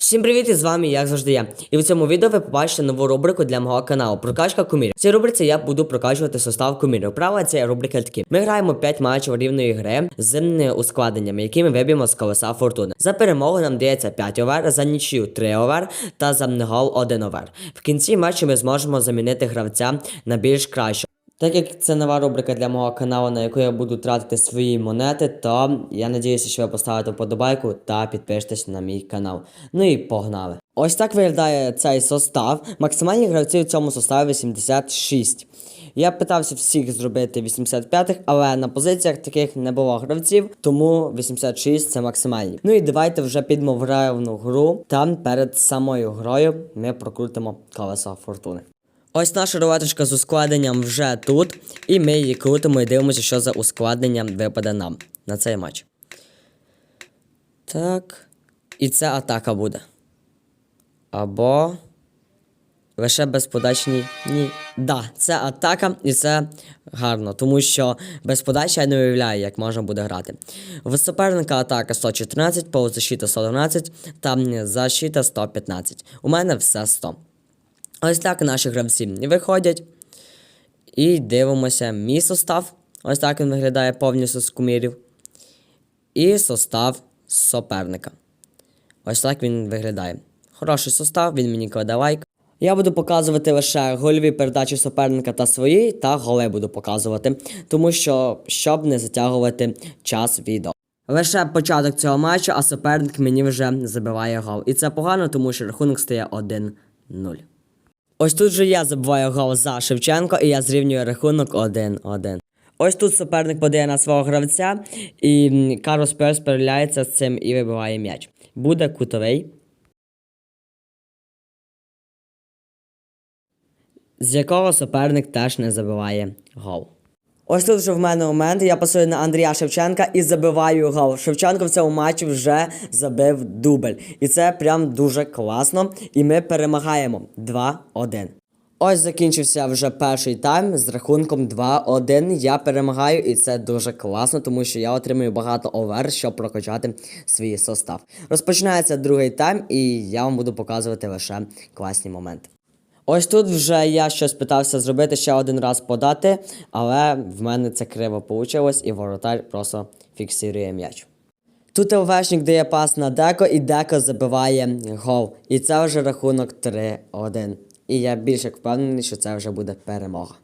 Всім привіт, і з вами, як завжди я. І в цьому відео ви побачите нову рубрику для мого каналу Прокачка кумірів. В цій рубриці я буду прокачувати состав кумірів. Правила цієї рубрики такі. Ми граємо 5 матчів рівної гри з ускладненнями, які ми виб'ємо з колеса фортуни. За перемогу нам дається 5 овер, за нічию 3 овер та за гол 1 овер. В кінці матчу ми зможемо замінити гравця на більш краще. Так як це нова рубрика для мого каналу, на яку я буду тратити свої монети, то я надіюся, що ви поставите вподобайку та підпишетесь на мій канал. Ну і погнали. Ось так виглядає цей состав. Максимальні гравці в цьому составі 86. Я питався всіх зробити 85-х, але на позиціях таких не було гравців, тому 86 це максимальні. Ну і давайте вже підемо в рівну гру. Там перед самою грою ми прокрутимо колесо фортуни. Ось наша рулеточка з ускладненням вже тут, і ми її крутимо і дивимося, що за ускладнення випаде нам на цей матч. Так. І це атака буде. Або. Лише безподачні. Ні. Да, це атака, і це гарно, тому що без подачі я не уявляю, як можна буде грати. В суперника атака 114, полузащита 112 та защита 115. У мене все 100. Ось так наші гравці виходять. І дивимося мій состав. Ось так він виглядає повністю з кумірів. І состав суперника. Ось так він виглядає. Хороший состав, він мені кладе лайк. Я буду показувати лише гольові передачі суперника та свої, та голи буду показувати, тому що щоб не затягувати час відео. Лише початок цього матчу, а суперник мені вже забиває гол. І це погано, тому що рахунок стає 1-0. Ось тут же я забиваю гол за Шевченко, і я зрівнюю рахунок 1-1. Ось тут суперник подає на свого гравця, і Карлос Перс переляється з цим і вибиває м'яч. Буде кутовий. З якого суперник теж не забиває гол. Ось тут вже в мене момент. Я пасую на Андрія Шевченка і забиваю гол. Шевченко в цьому матчі вже забив дубль. І це прям дуже класно. І ми перемагаємо 2-1. Ось закінчився вже перший тайм з рахунком 2-1. Я перемагаю, і це дуже класно, тому що я отримую багато овер, щоб прокачати свій состав. Розпочинається другий тайм, і я вам буду показувати лише класні моменти. Ось тут вже я щось питався зробити ще один раз подати, але в мене це криво вийшло, і воротар просто фіксує м'яч. Тут ЛВшник дає пас на Деко, і Деко забиває гол. І це вже рахунок 3-1. І я більше впевнений, що це вже буде перемога.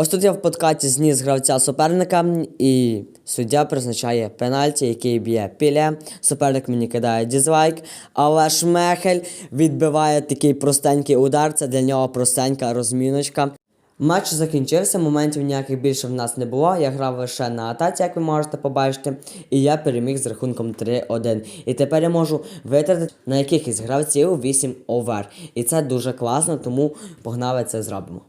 Ось тут я в подкаті зніс гравця суперника, і суддя призначає пенальті, який б'є піле. Суперник мені кидає дізлайк, але Шмехель відбиває такий простенький удар. Це для нього простенька розміночка. Матч закінчився, моментів ніяких більше в нас не було. Я грав лише на атаці, як ви можете побачити, і я переміг з рахунком 3-1. І тепер я можу витратити на якихось гравців 8 овер. І це дуже класно, тому погнали це зробимо.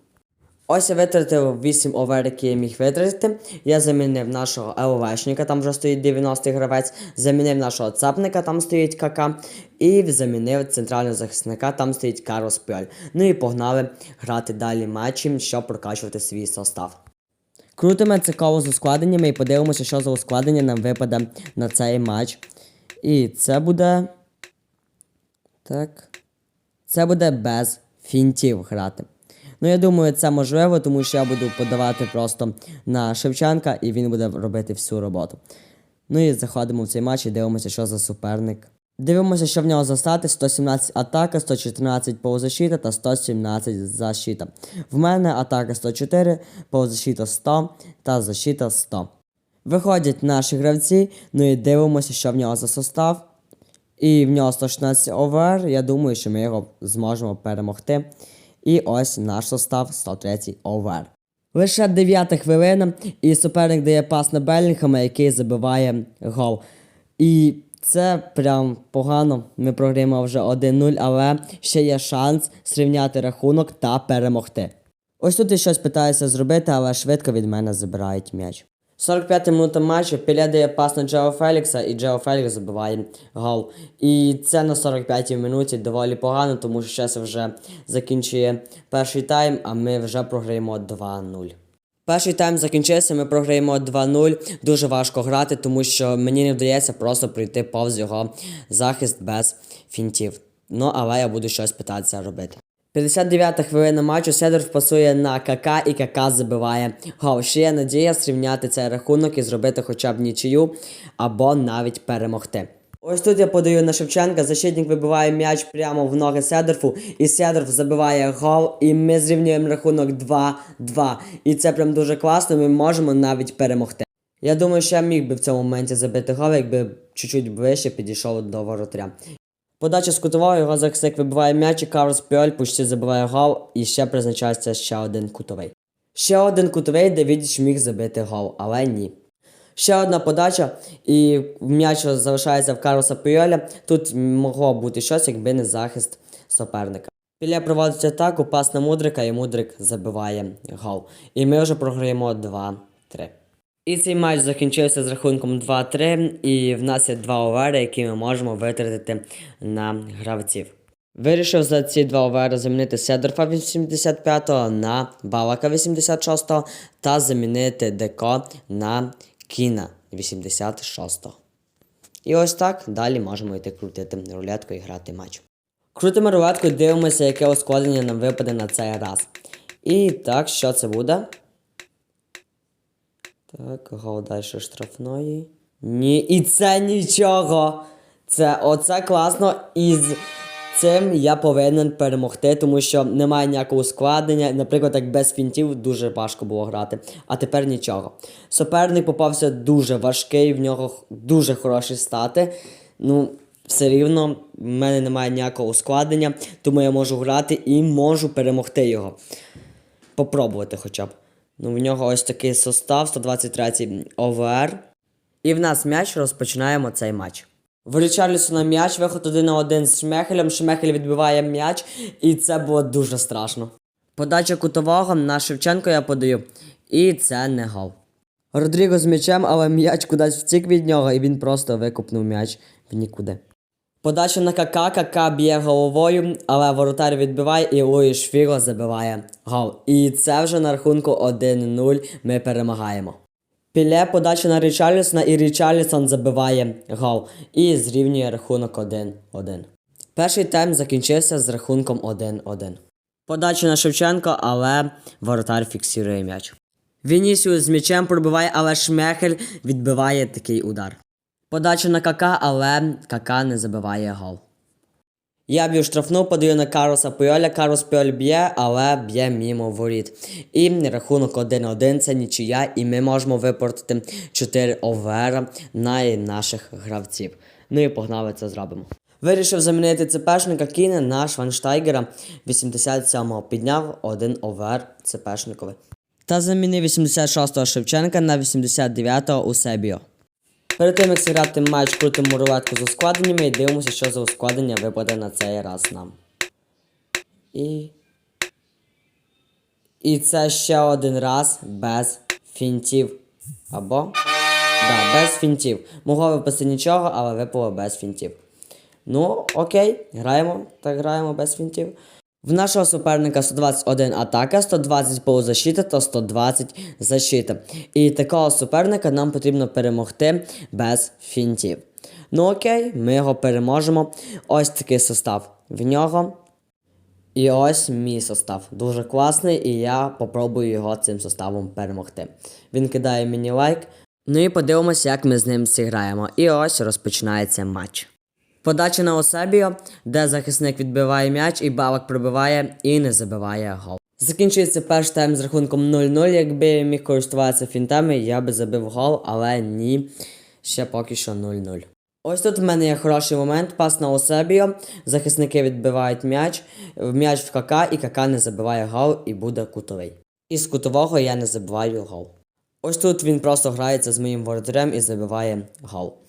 Ось я витратив 8 овер, які я міг витратити. Я замінив нашого ЛВшника, там вже стоїть 90-й гравець, замінив нашого цапника, там стоїть КК, і замінив центрального захисника, там стоїть Карлос Пьоль. Ну і погнали грати далі матчі, щоб прокачувати свій состав. Крутимо це коло з ускладеннями і подивимося, що за ускладнення нам випаде на цей матч. І це буде. Так. Це буде без фінтів грати. Ну, я думаю, це можливо, тому що я буду подавати просто на Шевченка, і він буде робити всю роботу. Ну і заходимо в цей матч і дивимося, що за суперник. Дивимося, що в нього за стати 117 атака, 114 полузащита та 117 защита. В мене атака 104, полузащита 100 та защита 100. Виходять наші гравці, ну і дивимося, що в нього за состав. І в нього 116 овер. Я думаю, що ми його зможемо перемогти. І ось наш состав 103 овер. Лише 9 хвилина, і суперник дає пас на Белінгхама, який забиває гол. І це прям погано. Ми програємо вже 1-0, але ще є шанс зрівняти рахунок та перемогти. Ось тут я щось питаюся зробити, але швидко від мене забирають м'яч. 45 минута матчу Піле дає пас на Джео Фелікса, і Джео Фелікс забиває гол. І це на 45-й минуті доволі погано, тому що зараз вже закінчує перший тайм, а ми вже програємо 2-0. Перший тайм закінчився, ми програємо 2-0. Дуже важко грати, тому що мені не вдається просто пройти повз його захист без фінтів. Ну, але я буду щось питатися робити. 59-та хвилина матчу Седорф пасує на КК і КК забиває гол. Ще є надія зрівняти цей рахунок і зробити хоча б нічию або навіть перемогти. Ось тут я подаю на Шевченка, защитник вибиває м'яч прямо в ноги Седорфу, і Седорф забиває гол, і ми зрівнюємо рахунок 2-2. І це прям дуже класно, ми можемо навіть перемогти. Я думаю, що я міг би в цьому моменті забити гол, якби чуть-чуть вище підійшов до воротаря. Подача з кутового, його захисник вибиває м'яч, і Карлос Піоль почти забиває гол, і ще призначається ще один кутовий. Ще один кутовий, де Відіч міг забити гол, але ні. Ще одна подача, і м'яч залишається в Карлоса Піоля. Тут могло бути щось, якби не захист суперника. Піле проводить атаку, пас на Мудрика, і Мудрик забиває гол. І ми вже програємо 2-3. І цей матч закінчився з рахунком 2-3, і в нас є два овери, які ми можемо витратити на гравців. Вирішив за ці два овери замінити Седорфа 85-го на Балака 86-го та замінити Деко на Кіна 86-го. І ось так далі можемо йти крутити рулетку і грати матч. Крутимо рулетку і дивимося, яке ускладнення нам випаде на цей раз. І так, що це буде? Так, гол далі штрафної. Ні, і це нічого. Це оце класно. І з цим я повинен перемогти, тому що немає ніякого ускладнення. Наприклад, як без фінтів дуже важко було грати. А тепер нічого. Суперник попався дуже важкий, в нього дуже хороші стати. Ну, все рівно, в мене немає ніякого ускладнення, тому я можу грати і можу перемогти його попробувати хоча б. Ну, в нього ось такий состав, 123 ОВР. І в нас м'яч розпочинаємо цей матч. В Річарлісона м'яч, виход один на один з Шмехелем. Шмехель відбиває м'яч, і це було дуже страшно. Подача кутового на Шевченко я подаю. І це не гол. Родріго з м'ячем, але м'яч кудись втік від нього, і він просто викупнув м'яч в нікуди. Подача на КК, КК б'є головою, але воротар відбиває і Луїш Фіго забиває гол. І це вже на рахунку 1-0 ми перемагаємо. Піле подача на Річарлісона і Річарлісон забиває гол і зрівнює рахунок 1-1. Перший тайм закінчився з рахунком 1-1. Подача на Шевченко, але воротар фіксує м'яч. Вінісіус з м'ячем пробиває, але Шмехель відбиває такий удар. Подача на КК, але КК не забиває гол. Я б'ю штрафну, подаю на Карлоса Пойоля. Карлос Пойоль б'є, але б'є мімо воріт. І рахунок 1-1 це нічия, і ми можемо випортити 4 овера на наших гравців. Ну і погнали це зробимо. Вирішив замінити ЦПшника Кіне на Шванштайгера 87-го. Підняв один овер ЦПшниковий. Та замінив 86-го Шевченка на 89-го Усебіо. Перед тим як зіграти матч, крутимо рулетку з ускладненнями і дивимося, що за ускладнення випаде на цей раз нам. І. І це ще один раз без фінтів. Або. Да, без фінтів. Могло випасти нічого, але випало без фінтів. Ну, окей, граємо. Так граємо без фінтів. В нашого суперника 121 атака, 120 полузащита та 120 защита. І такого суперника нам потрібно перемогти без фінтів. Ну окей, ми його переможемо. Ось такий состав в нього. І ось мій состав. Дуже класний, і я попробую його цим составом перемогти. Він кидає мені лайк. Ну і подивимося, як ми з ним зіграємо. І ось розпочинається матч. Подача на Осебіо, де захисник відбиває м'яч і Бавак пробиває і не забиває гол. Закінчується перший тайм з рахунком 0-0. Якби я міг користуватися фінтами, я би забив гол, але ні, ще поки що 0-0. Ось тут в мене є хороший момент. Пас на Осебіо. Захисники відбивають м'яч, м'яч в КК, і КК не забиває гол і буде кутовий. І з кутового я не забиваю гол. Ось тут він просто грається з моїм воротарем і забиває гол.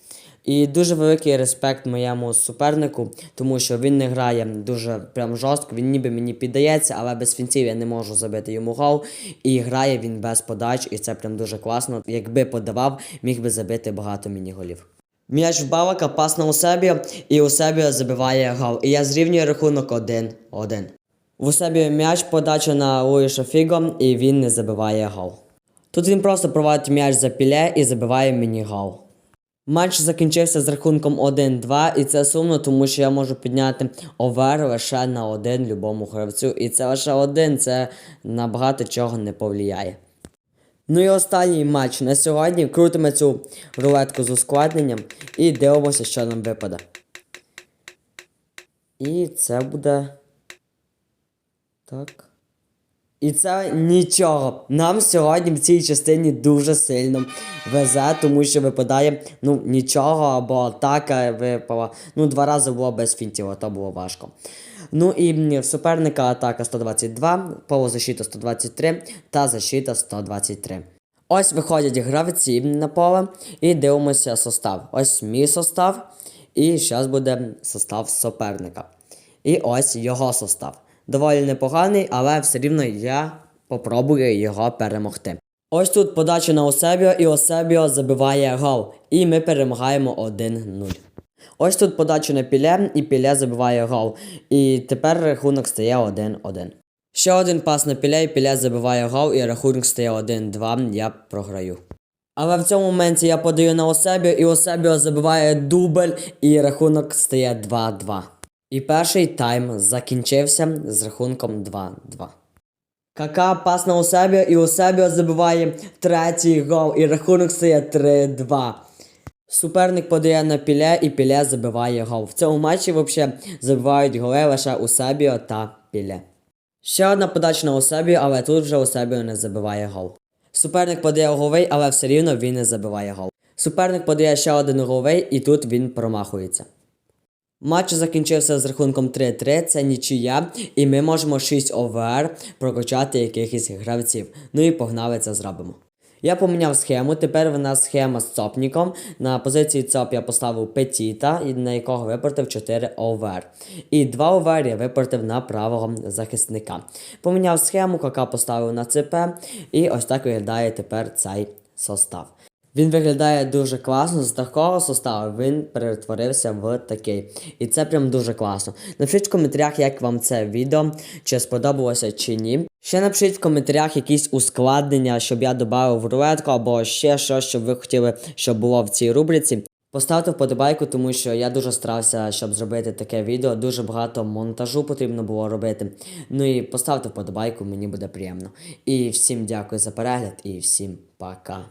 І дуже великий респект моєму супернику, тому що він не грає дуже прям жорстко, він ніби мені піддається, але без фінців я не можу забити йому гол. І грає він без подач, і це прям дуже класно. Якби подавав, міг би забити багато міні-голів. М'яч в Балака, пас на Усебіо, і Усебіо забиває гол. І я зрівнюю рахунок 1-1. В Усебіо м'яч, подача на Луїша Фіго, і він не забиває гол. Тут він просто проводить м'яч за піле і забиває мені гол. Матч закінчився з рахунком 1-2, і це сумно, тому що я можу підняти овер лише на один любому гравцю. І це лише один, це на багато чого не повлияє. Ну і останній матч на сьогодні. Крутимо цю рулетку з ускладненням і дивимося, що нам випаде. І це буде. Так. І це нічого. Нам сьогодні в цій частині дуже сильно везе, тому що випадає ну нічого, або атака випала. Ну, два рази було без фінтів, а то було важко. Ну і суперника атака 122, полузащита 123 та защита 123. Ось виходять гравці на поле і дивимося состав. Ось мій состав, і зараз буде состав суперника. І ось його состав. Доволі непоганий, але все рівно я попробую його перемогти. Ось тут подача на Осебіо, і Осебіо забиває гол. І ми перемагаємо 1-0. Ось тут подача на піле, і піле забиває гол. І тепер рахунок стає 1-1. Ще один пас на піле, і піле забиває гол, і рахунок стає 1-2, я програю. Але в цьому моменті я подаю на Осебіо, і Осебіо забиває дубль, і рахунок стає 2-2. І перший тайм закінчився з рахунком 2-2. Кака пас на Осебіо, і Осебіо забиває третій гол, і рахунок стає 3-2. Суперник подає на піле, і піле забиває гол. В цьому матчі взагалі забивають голи лише Усебіо та піле. Ще одна подача на Осебіо, але тут вже Осебіо не забиває гол. Суперник подає головий, але все рівно він не забиває гол. Суперник подає ще один головий, і тут він промахується. Матч закінчився з рахунком 3-3, це нічия, і ми можемо 6 ОВР прокачати якихось гравців. Ну і погнали це зробимо. Я поміняв схему, тепер в нас схема з цопніком. На позиції ЦОП я поставив Петіта, на якого випортив 4 ОВР. І 2 ОВР я випортив на правого захисника. Поміняв схему, КК поставив на ЦП, і ось так виглядає тепер цей состав. Він виглядає дуже класно, з такого составу він перетворився в такий. І це прям дуже класно. Напишіть в коментарях, як вам це відео, чи сподобалося чи ні. Ще напишіть в коментарях якісь ускладнення, щоб я додав в рулетку, або ще щось, щоб ви хотіли, щоб було в цій рубриці. Поставте вподобайку, тому що я дуже старався, щоб зробити таке відео. Дуже багато монтажу потрібно було робити. Ну і поставте вподобайку, мені буде приємно. І всім дякую за перегляд, і всім пока.